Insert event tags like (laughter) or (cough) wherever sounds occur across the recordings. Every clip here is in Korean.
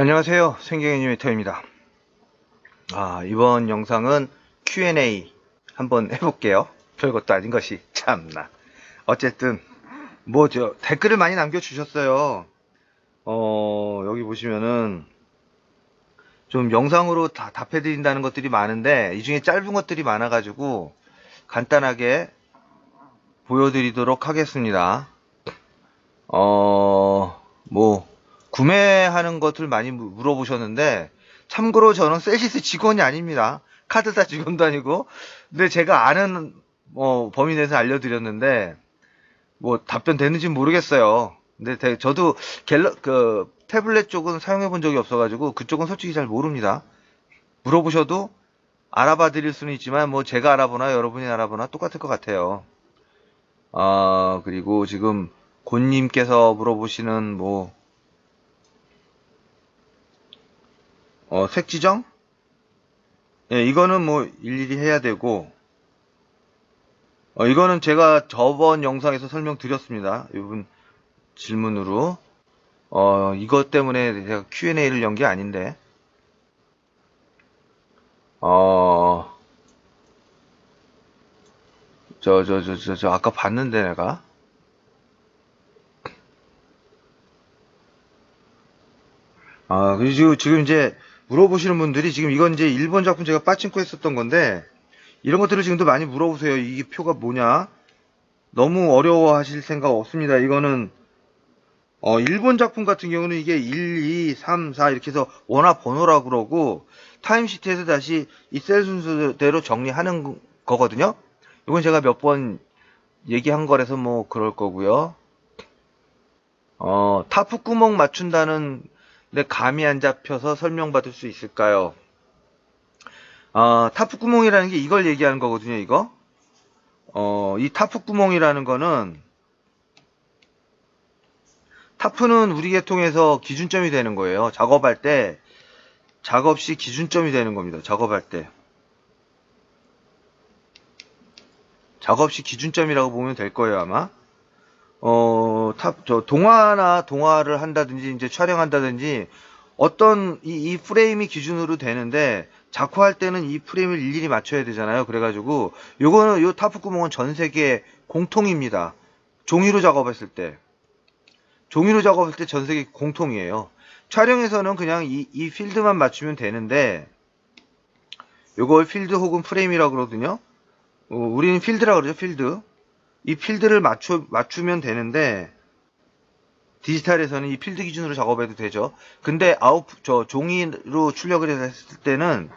안녕하세요. 생경의 애니메이터입니다. 아, 이번 영상은 Q&A 한번 해볼게요. 별것도 아닌 것이 참나. 어쨌든 뭐 저 댓글을 많이 남겨주셨어요. 어, 여기 보시면은 좀 영상으로 다 답해드린다는 것들이 많은데 이 중에 짧은 것들이 많아가지고 간단하게 보여드리도록 하겠습니다. 어, 뭐 구매하는 것들 많이 무- 물어보셨는데 참고로 저는 셀시스 직원이 아닙니다. 카드사 직원도 아니고 근데 제가 아는 뭐 범위 내에서 알려드렸는데 뭐 답변 되는지 모르겠어요. 근데 대- 저도 갤러 그 태블릿 쪽은 사용해 본 적이 없어가지고 그쪽은 솔직히 잘 모릅니다. 물어보셔도 알아봐 드릴 수는 있지만 뭐 제가 알아보나 여러분이 알아보나 똑같을 것 같아요. 아 그리고 지금 곤님께서 물어보시는 뭐 어, 색 지정? 예, 이거는 뭐 일일이 해야 되고, 어, 이거는 제가 저번 영상에서 설명드렸습니다. 이분 질문으로. 어, 이것 때문에 제가 Q&A를 연 게 아닌데, 어, 저, 저, 저, 저, 저, 아까 봤는데 내가. 아, 그리고 지금 이제 물어보시는 분들이 지금 이건 이제 일본 작품 제가 빠친코 했었던 건데 이런 것들을 지금도 많이 물어보세요. 이게 표가 뭐냐? 너무 어려워 하실 생각 없습니다. 이거는 어, 일본 작품 같은 경우는 이게 1, 2, 3, 4 이렇게 해서 원화 번호라고 그러고 타임시트에서 다시 이 셀 순서대로 정리하는 거거든요. 이건 제가 몇 번 얘기한 거라서 뭐 그럴 거고요. 어, 타프 구멍 맞춘다는 근데 감이 안 잡혀서 설명받을 수 있을까요? 아, 타프 구멍이라는 게 이걸 얘기하는 거거든요, 이거. 어, 이 타프 구멍이라는 거는 타프는 우리 계통에서 기준점이 되는 거예요. 작업할 때 작업 시 기준점이 되는 겁니다. 작업할 때. 작업 시 기준점이라고 보면 될 거예요, 아마. 어, 탑, 저, 동화나 동화를 한다든지, 이제 촬영한다든지, 어떤, 이, 이 프레임이 기준으로 되는데, 작화할 때는 이 프레임을 일일이 맞춰야 되잖아요. 그래가지고, 요거는, 요 타프 구멍은 전 세계 공통입니다. 종이로 작업했을 때. 종이로 작업할 때 전 세계 공통이에요. 촬영에서는 그냥 이, 이 필드만 맞추면 되는데, 요걸 필드 혹은 프레임이라고 그러거든요. 어, 우리는 필드라고 그러죠, 필드. 이 필드를 맞추, 맞추면 되는데, 디지털에서는 이 필드 기준으로 작업해도 되죠. 근데 아웃, 저, 종이로 출력을 했을 때는,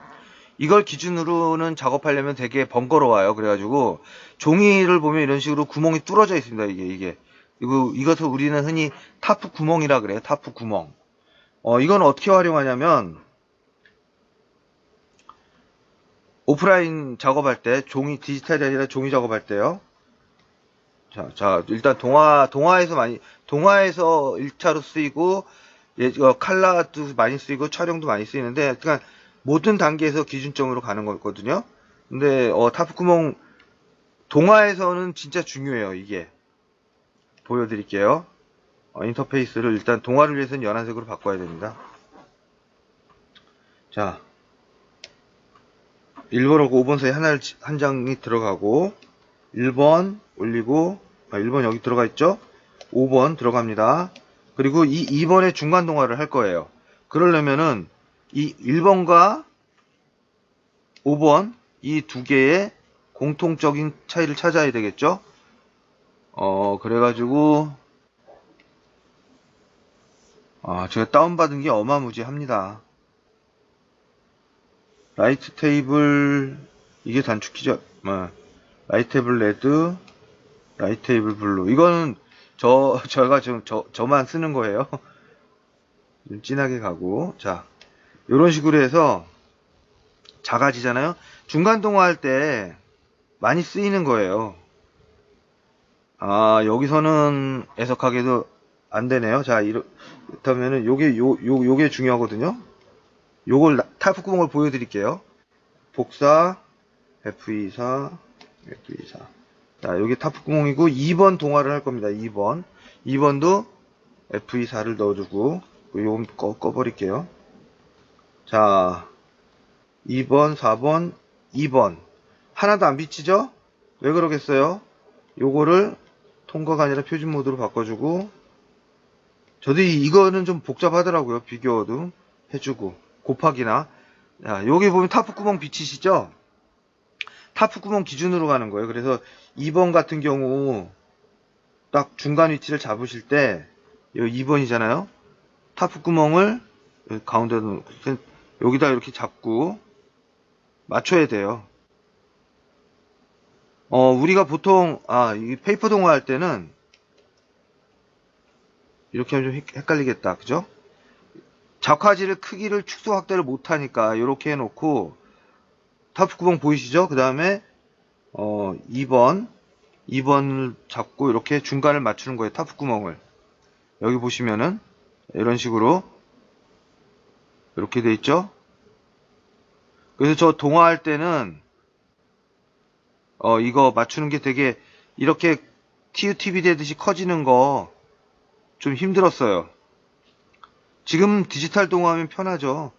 이걸 기준으로는 작업하려면 되게 번거로워요. 그래가지고, 종이를 보면 이런 식으로 구멍이 뚫어져 있습니다. 이게, 이게. 이거, 이것을 우리는 흔히 타프 구멍이라 그래요. 타프 구멍. 어, 이건 어떻게 활용하냐면, 오프라인 작업할 때, 종이, 디지털이 아니라 종이 작업할 때요. 자, 자, 일단 동화, 동화에서 많이, 동화에서 1차로 쓰이고, 예, 어, 칼라도 많이 쓰이고, 촬영도 많이 쓰이는데, 그러니까 모든 단계에서 기준점으로 가는 거거든요. 근데, 어, 타프구멍, 동화에서는 진짜 중요해요, 이게. 보여드릴게요. 어, 인터페이스를 일단 동화를 위해서는 연한색으로 바꿔야 됩니다. 자, 1번하고 5번 사이 하나, 한 장이 들어가고, 1번 올리고, 아, 1번 여기 들어가 있죠? 5번 들어갑니다. 그리고 이 2번에 중간 동화를 할 거예요. 그러려면은 이 1번과 5번 이 두 개의 공통적인 차이를 찾아야 되겠죠? 어, 그래가지고, 아, 제가 다운받은 게 어마무지합니다. 라이트 테이블, 이게 단축키죠? 뭐, 라이트 테이블 레드, 라이트 테이블 블루. 이거는 저, 제가 좀, 저, 저만 쓰는 거예요. (laughs) 좀 진하게 가고. 자, 요런 식으로 해서 작아지잖아요? 중간 동화할 때 많이 쓰이는 거예요. 아, 여기서는 애석하게도 안 되네요. 자, 이렇, 다면은 요게, 요, 요, 요게 중요하거든요. 요걸, 나- 타프 구멍을 보여드릴게요. 복사, F24, F24. 자, 여기 타프 구멍이고 2번 동화를 할 겁니다. 2번. 2번도 F24를 넣어주고 요건 꺼, 꺼버릴게요. 자, 2번, 4번, 2번. 하나도 안 비치죠? 왜 그러겠어요? 요거를 통과가 아니라 표준 모드로 바꿔주고, 저도 이- 이거는 좀 복잡하더라고요. 비교도 해주고, 곱하기나. 자, 여기 보면 타프 구멍 비치시죠? 타프 구멍 기준으로 가는 거예요. 그래서 2번 같은 경우, 딱 중간 위치를 잡으실 때, 여기 2번이잖아요? 타프 구멍을 여기 가운데 놓고, 여기다 이렇게 잡고, 맞춰야 돼요. 어, 우리가 보통, 아, 이 페이퍼 동화 할 때는, 이렇게 하면 좀 헷- 헷갈리겠다. 그죠? 작화지를 크기를 축소 확대를 못하니까, 이렇게 해놓고, 타프 구멍 보이시죠? 그 다음에, 어, 2번, 2번을 잡고, 이렇게 중간을 맞추는 거예요. 타프 구멍을. 여기 보시면은, 이런 식으로, 이렇게 돼 있죠? 그래서 저 동화할 때는, 어, 이거 맞추는 게 되게 이렇게 TUTV 되듯이 커지는 거 좀 힘들었어요. 지금 디지털 동화하면 편하죠.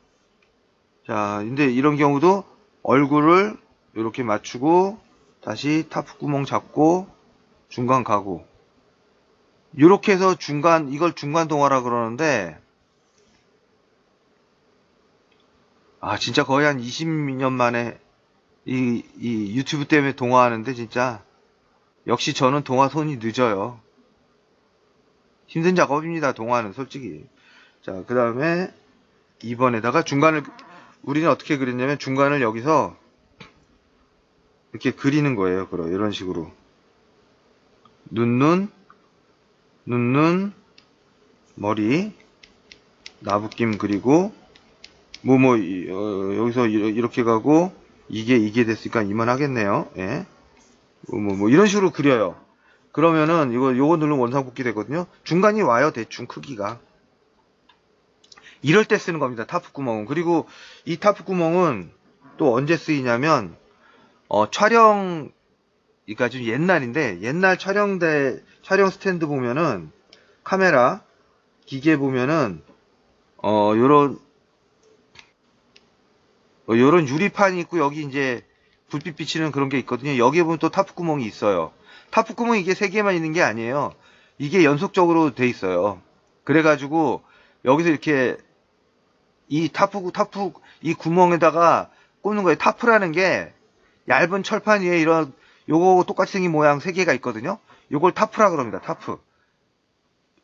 자, 근데 이런 경우도 얼굴을 이렇게 맞추고 다시 타프 구멍 잡고 중간 가고 이렇게 해서 중간 이걸 중간 동화라 그러는데 아 진짜 거의 한 20년 만에 이, 이 유튜브 때문에 동화하는데 진짜 역시 저는 동화 손이 늦어요. 힘든 작업입니다. 동화는 솔직히. 자, 그 다음에 2번에다가 중간을 우리는 어떻게 그렸냐면 중간을 여기서 이렇게 그리는 거예요. 그럼 이런 식으로 눈눈 눈눈 머리 나부김 그리고 뭐뭐 여기서 이- 이렇게 가고 이게 이게 됐으니까 이만 하겠네요. 예. 뭐, 뭐, 뭐 이런 식으로 그려요. 그러면은 이거 요거 누르면 원상 복귀 되거든요. 중간이 와요 대충 크기가. 이럴 때 쓰는 겁니다. 타프 구멍은. 그리고 이 타프 구멍은 또 언제 쓰이냐면 어, 촬영 그러니까 좀 옛날인데 옛날 촬영대 촬영 스탠드 보면은 카메라 기계 보면은 어 요런 어, 요런 유리판이 있고 여기 이제 불빛 비치는 그런 게 있거든요. 여기에 보면 또 타프 구멍이 있어요. 타프 구멍이 이게 세 개만 있는 게 아니에요. 이게 연속적으로 돼 있어요. 그래가지고 여기서 이렇게 이 타프 타프 이 구멍에다가 꽂는 거예요. 타프라는 게 얇은 철판 위에 이런 요거 똑같이 생긴 모양 세 개가 있거든요. 요걸 타프라 그럽니다. 타프.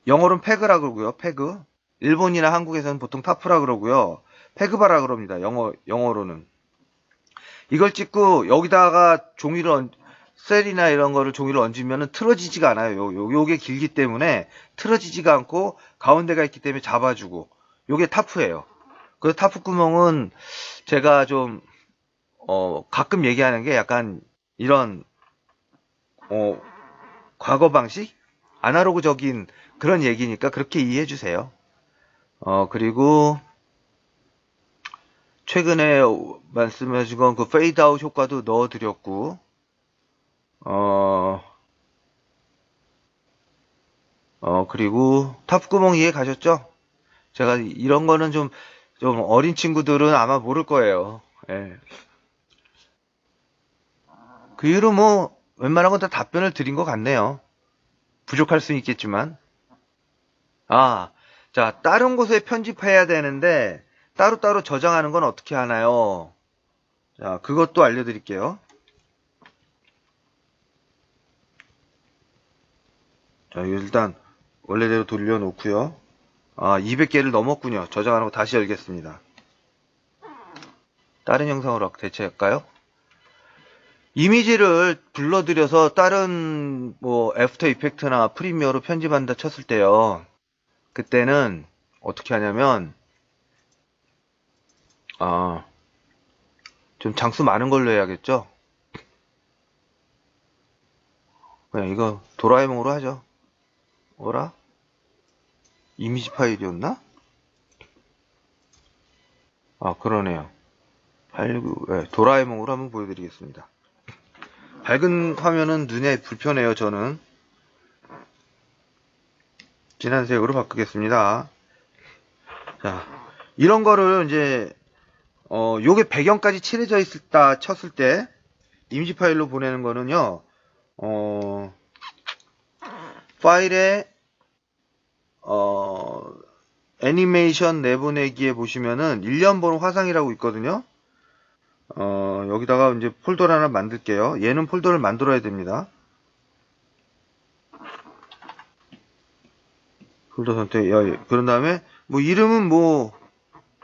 영어로는 페그라 그러고요. 페그. 일본이나 한국에서는 보통 타프라 그러고요. 페그바라 그럽니다. 영어 영어로는. 이걸 찍고 여기다가 종이를 얹, 셀이나 이런 거를 종이를 얹으면 틀어지지가 않아요. 요, 요, 요게 길기 때문에 틀어지지가 않고 가운데가 있기 때문에 잡아주고 요게 타프예요. 그 타프 구멍은 제가 좀 어, 가끔 얘기하는 게 약간 이런 어, 과거 방식 아날로그적인 그런 얘기니까 그렇게 이해해 주세요. 어, 그리고 최근에 말씀하신 건그 페이드 아웃 효과도 넣어 드렸고 어, 어, 그리고 탑구멍 이해 가셨죠? 제가 이런 거는 좀, 좀 어린 친구들은 아마 모를 거예요. 예. 그 이후로 뭐, 웬만한 건 다 답변을 드린 것 같네요. 부족할 수는 있겠지만. 아, 자, 다른 곳에 편집해야 되는데, 따로따로 저장하는 건 어떻게 하나요? 자, 그것도 알려드릴게요. 자, 일단 원래대로 돌려놓고요. 아, 200개를 넘었군요. 저장하는 거 다시 열겠습니다. 다른 영상으로 대체할까요? 이미지를 불러들여서 다른 뭐 애프터 이펙트나 프리미어로 편집한다 쳤을 때요. 그때는 어떻게 하냐면 아, 좀 장수 많은 걸로 해야겠죠? 그냥 이거 도라에몽으로 하죠. 뭐라? 이미지 파일이었나? 아, 그러네요. 89, 네, 도라에몽으로 한번 보여드리겠습니다. 밝은 화면은 눈에 불편해요, 저는. 진한 색으로 바꾸겠습니다. 자, 이런 거를 이제, 어, 요게 배경까지 칠해져 있다 쳤을 때, 임시 파일로 보내는 거는요, 어, 파일에, 어, 애니메이션 내보내기에 보시면은 1년 번호 화상이라고 있거든요. 어, 여기다가 이제 폴더를 하나 만들게요. 얘는 폴더를 만들어야 됩니다. 폴더 선택, 야, 예. 그런 다음에, 뭐, 이름은 뭐,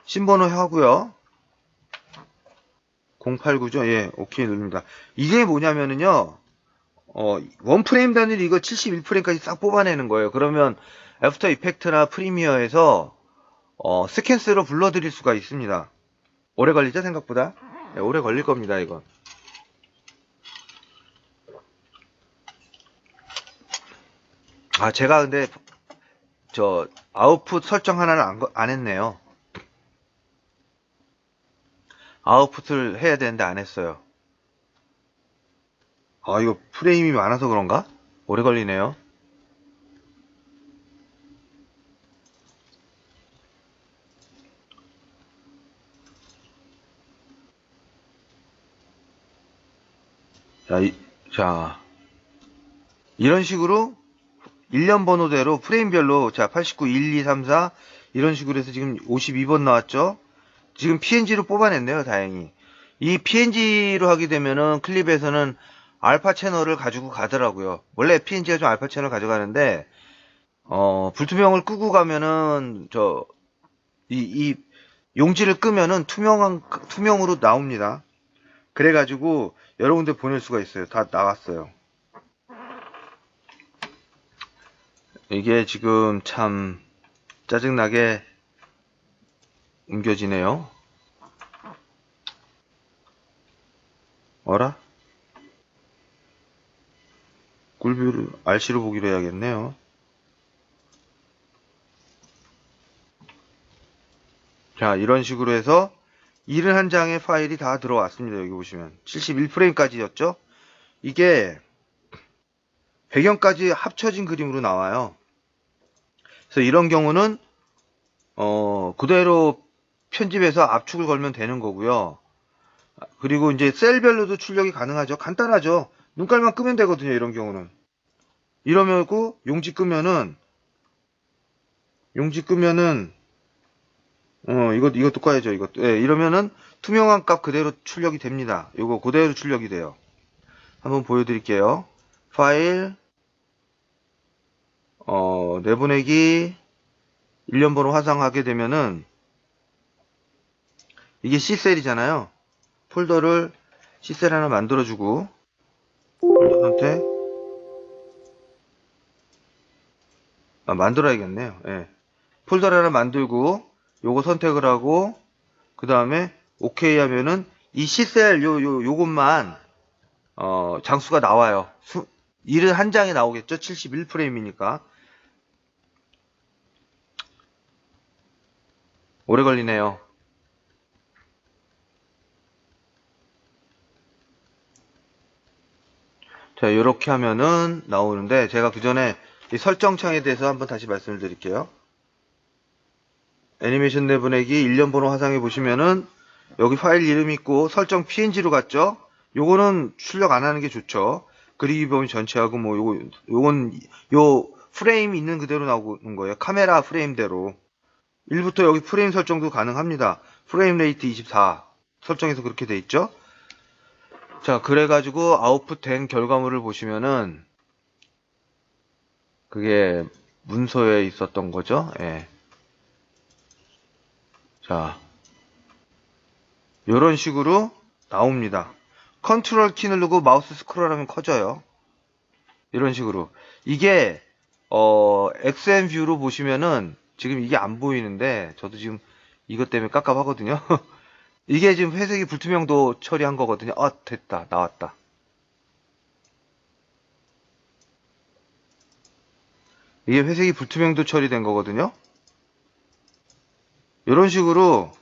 신번호 하고요 089죠? 예, 오케이 누릅니다. 이게 뭐냐면은요, 어, 원 프레임 단위로 이거 71프레임까지 싹 뽑아내는 거예요. 그러면 애프터 이펙트나 프리미어에서 어, 스캔스로 불러드릴 수가 있습니다. 오래 걸리죠, 생각보다? 네, 오래 걸릴 겁니다, 이건. 아, 제가 근데 저 아웃풋 설정 하나를 안, 거- 안 했네요. 아웃풋을 해야 되는데 안 했어요. 아, 이거 프레임이 많아서 그런가? 오래 걸리네요. 자, 이, 자, 이런 식으로 1년 번호대로 프레임별로 자, 89, 1, 2, 3, 4 이런 식으로 해서 지금 52번 나왔죠? 지금 PNG로 뽑아냈네요, 다행히. 이 PNG로 하게 되면은 클립에서는 알파 채널을 가지고 가더라고요. 원래 PNG가 좀 알파 채널 가져가는데, 어, 불투명을 끄고 가면은, 저, 이, 이, 용지를 끄면은 투명한, 투명으로 나옵니다. 그래가지고, 여러분들 보낼 수가 있어요. 다 나왔어요. 이게 지금 참, 짜증나게 옮겨지네요. 어라? 꿀뷰를 RC로 보기로 해야겠네요. 자, 이런 식으로 해서 71 장의 파일이 다 들어왔습니다. 여기 보시면. 71프레임까지였죠? 이게 배경까지 합쳐진 그림으로 나와요. 그래서 이런 경우는 어, 그대로 편집해서 압축을 걸면 되는 거고요. 그리고 이제 셀별로도 출력이 가능하죠. 간단하죠. 눈깔만 끄면 되거든요. 이런 경우는. 이러면고 용지 끄면은 용지 끄면은 어 이것 이것도 꺼야죠. 이것도 예, 이러면은 투명한 값 그대로 출력이 됩니다. 이거 그대로 출력이 돼요. 한번 보여드릴게요. 파일 어 내보내기 1년 번호 화상하게 되면은 이게 C셀이잖아요. 폴더를 C셀 하나 만들어주고 폴더 선택 아, 만들어야겠네요. 예. 폴더를 하나 만들고 요거 선택을 하고 그 다음에 OK 하면은 이 C셀 요, 요, 요것만 어, 장수가 나와요. 수, 일은 한 장에 나오겠죠? 71프레임이니까. 오래 걸리네요. 자, 이렇게 하면은 나오는데 제가 그 전에 이 설정창에 대해서 한번 다시 말씀을 드릴게요. 애니메이션 내보내기 1년 번호 화상에 보시면은 여기 파일 이름 있고 설정 PNG로 갔죠? 요거는 출력 안 하는 게 좋죠. 그리기 범위 전체하고 뭐 요거 요건 요 프레임 있는 그대로 나오는 거예요. 카메라 프레임대로. 1부터 여기 프레임 설정도 가능합니다. 프레임 레이트 24 설정해서 그렇게 돼 있죠. 자, 그래 가지고 아웃풋 된 결과물을 보시면은 그게 문서에 있었던 거죠. 예. 자, 요런 식으로 나옵니다. 컨트롤 키 누르고 마우스 스크롤하면 커져요. 이런 식으로. 이게 어, XM 뷰로 보시면은 지금 이게 안 보이는데 저도 지금 이것 때문에 깝깝하거든요. (laughs) 이게 지금 회색이 불투명도 처리한 거거든요. 아, 됐다. 나왔다. 이게 회색이 불투명도 처리된 거거든요. 이런 식으로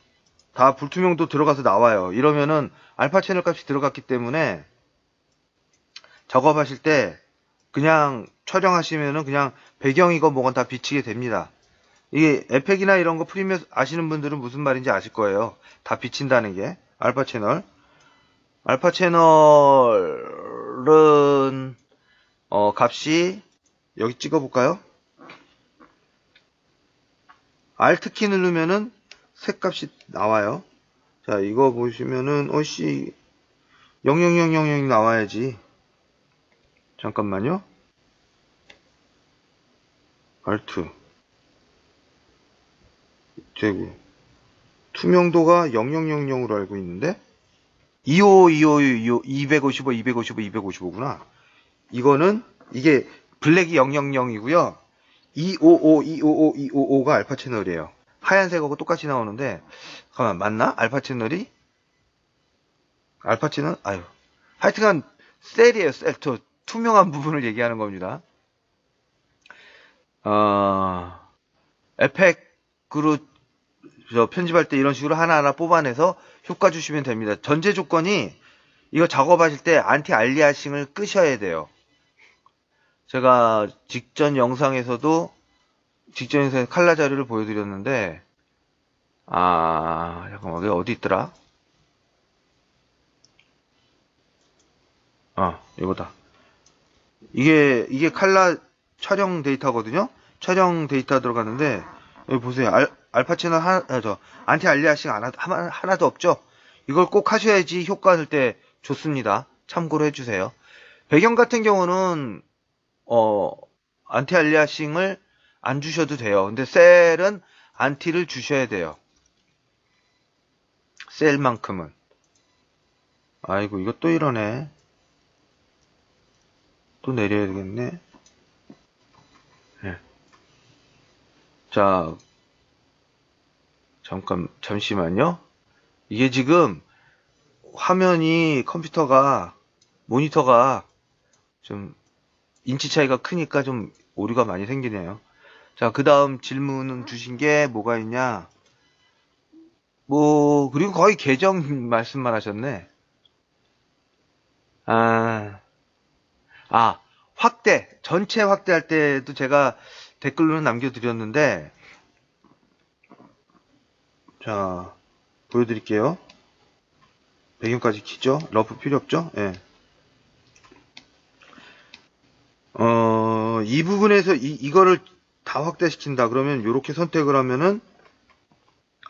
다 불투명도 들어가서 나와요. 이러면은 알파 채널 값이 들어갔기 때문에 작업하실 때 그냥 촬영하시면은 그냥 배경이고 뭐건 다 비치게 됩니다. 이게 에펙이나 이런 거 프리미엄 아시는 분들은 무슨 말인지 아실 거예요. 다 비친다는 게. 알파 채널. 알파 채널은, 어, 값이, 여기 찍어볼까요? Alt키 누르면은 색값이 나와요. 자, 이거 보시면은, 어씨, 00000이 나와야지. 잠깐만요. Alt. 제구. 투명도가 0000으로 알고 있는데, 25, 25, 255, 255, 255구나. 이거는, 이게 블랙이 000이고요. 255, 255, 255가 알파 채널이에요. 하얀색하고 똑같이 나오는데, 잠깐만, 맞나? 알파 채널이? 알파 채널? 아유. 하여튼간, 셀이에요, 셀. 저, 투명한 부분을 얘기하는 겁니다. 어, 에펙으로 저 편집할 때 이런 식으로 하나하나 뽑아내서 효과 주시면 됩니다. 전제 조건이 이거 작업하실 때 안티 알리아싱을 끄셔야 돼요. 제가 직전 영상에서도 직전 영상에 칼라 자료를 보여드렸는데 아 잠깐만 여기 어디 있더라? 아 이거다. 이게 이게 칼라 촬영 데이터거든요. 촬영 데이터 들어갔는데 여기 보세요. 알, 채널 하나 아, 저 안티 알리아싱 하나, 하나 하나 도 없죠. 이걸 꼭 하셔야지 효과 낼때 좋습니다. 참고로 해주세요. 배경 같은 경우는 어 안티 알리아싱을 안 주셔도 돼요. 근데 셀은 안티를 주셔야 돼요. 셀만큼은. 아이고 이거 또 이러네. 또 내려야 되겠네. 네. 자, 잠깐, 잠시만요. 이게 지금 화면이 컴퓨터가, 모니터가 좀 인치 차이가 크니까 좀 오류가 많이 생기네요. 자, 그 다음 질문 주신 게 뭐가 있냐. 뭐, 그리고 거의 계정 말씀만 하셨네. 아, 아, 확대, 전체 확대할 때도 제가 댓글로는 남겨드렸는데, 자, 보여드릴게요. 배경까지 키죠? 러프 필요 없죠? 예. 어, 이 부분에서 이, 이거를 다 확대시킨다. 그러면 이렇게 선택을 하면은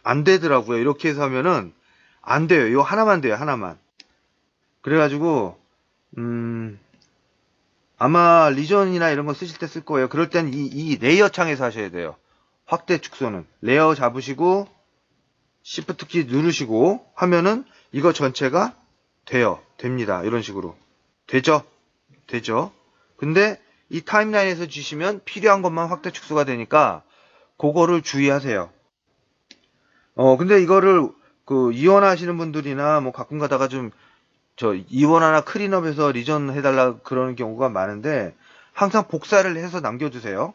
안 되더라고요. 이렇게 해서 하면은 안 돼요. 이거 하나만 돼요. 하나만. 그래가지고, 음, 아마 리전이나 이런 거 쓰실 때 쓸 거예요. 그럴 땐 이, 이 레이어 창에서 하셔야 돼요. 확대 축소는. 레이어 잡으시고, Shift 키 누르시고 하면은 이거 전체가 돼요. 됩니다. 이런 식으로. 되죠? 되죠? 근데 이 타임라인에서 주시면 필요한 것만 확대 축소가 되니까 그거를 주의하세요. 어, 근데 이거를 그 이원하시는 분들이나 뭐 가끔 가다가 좀 저 이원하나 클린업에서 리전 해달라 그러는 경우가 많은데 항상 복사를 해서 남겨주세요.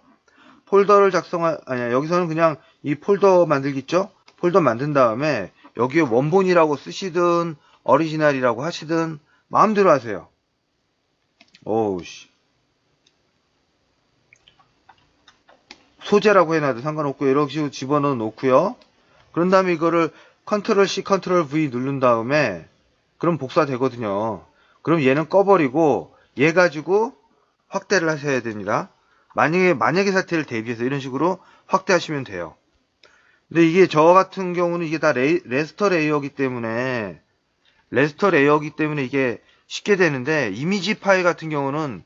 폴더를 작성하, 아니야, 여기서는 그냥 이 폴더 만들기 있죠? 폴더 만든 다음에 여기에 원본이라고 쓰시든 어리지널이라고 하시든 마음대로 하세요. 오우씨. 소재라고 해놔도 상관없고 이렇게 식으로 집어넣어 놓고요. 그런 다음에 이거를 컨트롤 C, 컨트롤 V 누른 다음에 그럼 복사되거든요. 그럼 얘는 꺼버리고 얘 가지고 확대를 하셔야 됩니다. 만약에 만약의 사태를 대비해서 이런 식으로 확대하시면 돼요. 근데 이게 저 같은 경우는 이게 다 레이, 레스터 레이어이기 때문에 레스터 레이어이기 때문에 이게 쉽게 되는데 이미지 파일 같은 경우는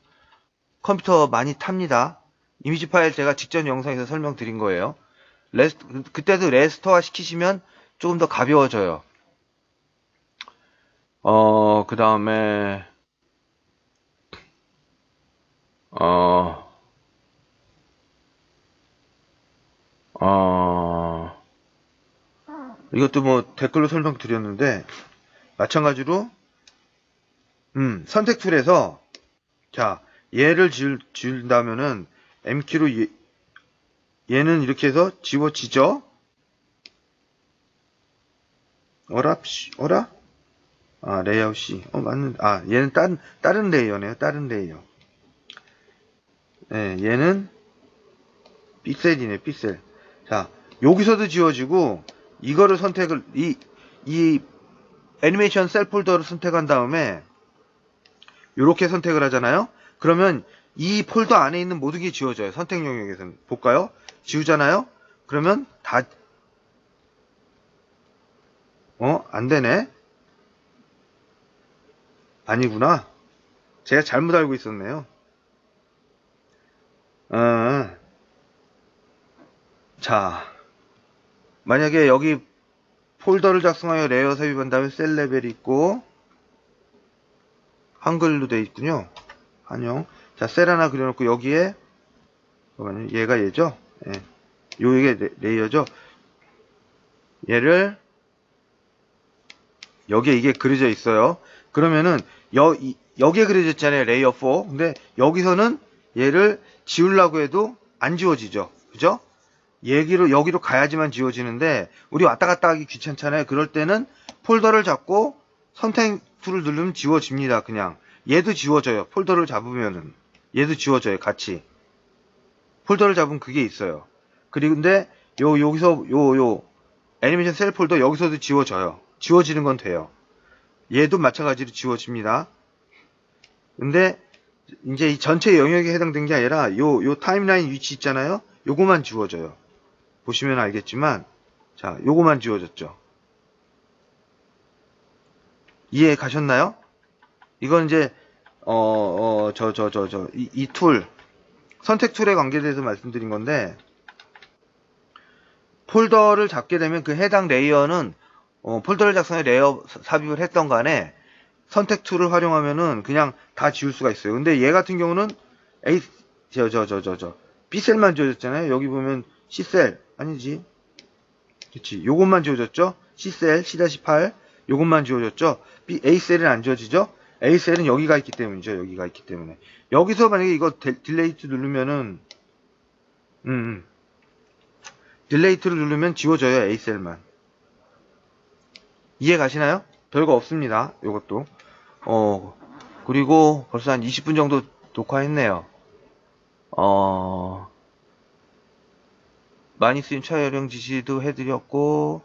컴퓨터 많이 탑니다. 이미지 파일 제가 직전 영상에서 설명드린 거예요. 레스, 그때도 레스터화 시키시면 조금 더 가벼워져요. 어, 그 다음에, 어, 어, 이것도 뭐 댓글로 설명드렸는데, 마찬가지로, 음, 선택 툴에서, 자, 얘를 지울, 지운다면은, M키로 얘, 얘는 이렇게 해서 지워지죠? 씨, 어라? 아, 레이아웃 C. 어, 맞는, 아, 얘는 다른, 다른 레이어네요. 다른 레이어. 예, 얘는 픽셀이네, 픽셀. 자, 여기서도 지워지고, 이거를 선택을, 이, 이 애니메이션 셀 폴더를 선택한 다음에, 요렇게 선택을 하잖아요? 그러면 이 폴더 안에 있는 모든 게 지워져요. 선택 영역에서는. 볼까요? 지우잖아요? 그러면 다, 어? 안 되네? 아니구나. 제가 잘못 알고 있었네요. 아, 자, 만약에 여기 폴더를 작성하여 레이어 삽입한 다음에 셀 레벨이 있고, 한글로 돼 있군요. 안녕. 자, 셀 하나 그려놓고 여기에, 잠깐만요. 얘가 얘죠? 예. 요, 이게 레- 레이어죠? 얘를, 여기에 이게 그려져 있어요. 그러면은, 여, 이- 여기에 그려져 있잖아요. 레이어 4. 근데 여기서는 얘를 지우려고 해도 안 지워지죠. 그죠? 여기로, 여기로 가야지만 지워지는데, 우리 왔다 갔다 하기 귀찮잖아요. 그럴 때는 폴더를 잡고 선택 툴을 누르면 지워집니다. 그냥. 얘도 지워져요. 폴더를 잡으면은. 얘도 지워져요. 같이. 폴더를 잡으면 그게 있어요. 그리고 근데 요 여기서 요 요 애니메이션 셀 폴더 여기서도 지워져요. 지워지는 건 돼요. 얘도 마찬가지로 지워집니다. 근데 이제 이 전체 영역에 해당된 게 아니라 요 요 타임라인 위치 있잖아요. 요거만 지워져요. 보시면 알겠지만 자, 요거만 지워졌죠. 이해 가셨나요? 이건 이제 어, 저, 저, 저, 저, 이, 이 툴, 선택 툴에 관계돼서 말씀드린 건데, 폴더를 잡게 되면 그 해당 레이어는, 어, 폴더를 작성해 레이어 삽입을 했던 간에, 선택 툴을 활용하면은 그냥 다 지울 수가 있어요. 근데 얘 같은 경우는, A, 저, 저, 저, 저, 저, B셀만 지워졌잖아요. 여기 보면 C셀, 아니지. 그치. 요것만 지워졌죠? C셀, C-8, 요것만 지워졌죠? B, A셀은 안 지워지죠? A셀은 여기가 있기 때문이죠. 여기가 있기 때문에. 여기서 만약에 이거 데- 딜레이트 누르면은, 음, 음. 딜레이트를 누르면 지워져요. A셀만. 이해 가시나요? 별거 없습니다. 요것도. 어, 그리고 벌써 한 20분 정도 녹화했네요. 어, 많이 쓰인 촬영 지시도 해드렸고,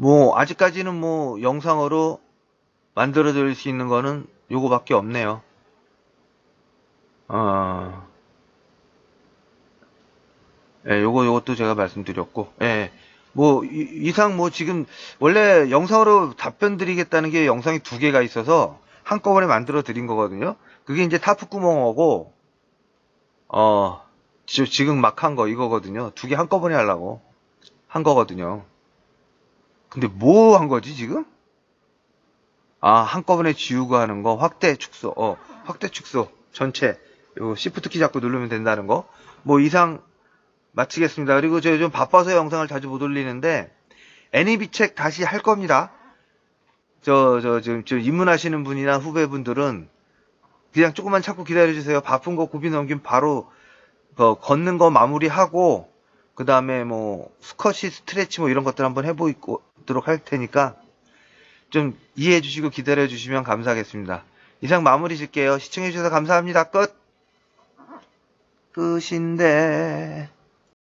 뭐, 아직까지는 뭐, 영상으로 만들어 드릴 수 있는 거는 요거밖에 없네요. 어, 예, 요거, 요것도 제가 말씀드렸고, 예. 뭐, 이- 이상 뭐 지금, 원래 영상으로 답변 드리겠다는 게 영상이 두 개가 있어서 한꺼번에 만들어 드린 거거든요. 그게 이제 타프구멍하고, 어, 지- 지금 막 한 거 이거거든요. 두 개 한꺼번에 하려고 한 거거든요. 근데 뭐 한 거지 지금? 아 한꺼번에 지우고 하는 거 확대 축소. 어 확대 축소. 전체. 요 시프트 키 잡고 누르면 된다는 거. 뭐 이상 마치겠습니다. 그리고 저 요즘 바빠서 영상을 자주 못 올리는데 애니비 책 다시 할 겁니다. 저 저 지금 좀 입문하시는 분이나 후배분들은 그냥 조금만 참고 기다려 주세요. 바쁜 거 고비 넘기면 바로 그 걷는 거 마무리하고 그 다음에 뭐 스쿼시 스트레치 뭐 이런 것들 한번 해보도록 할 테니까 좀 이해해 주시고 기다려 주시면 감사하겠습니다. 이상 마무리 질게요. 시청해 주셔서 감사합니다. 끝. 끝인데.